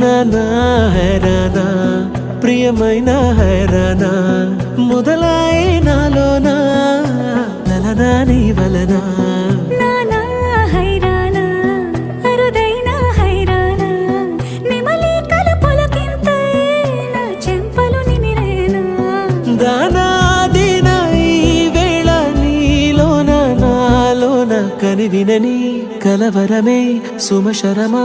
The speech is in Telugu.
నానా హైరానా ప్రియమైన హైరానా మొదలాయి నాలోనా నలనా నీ వలనా. కనివినని కలవరమే సుమశరమా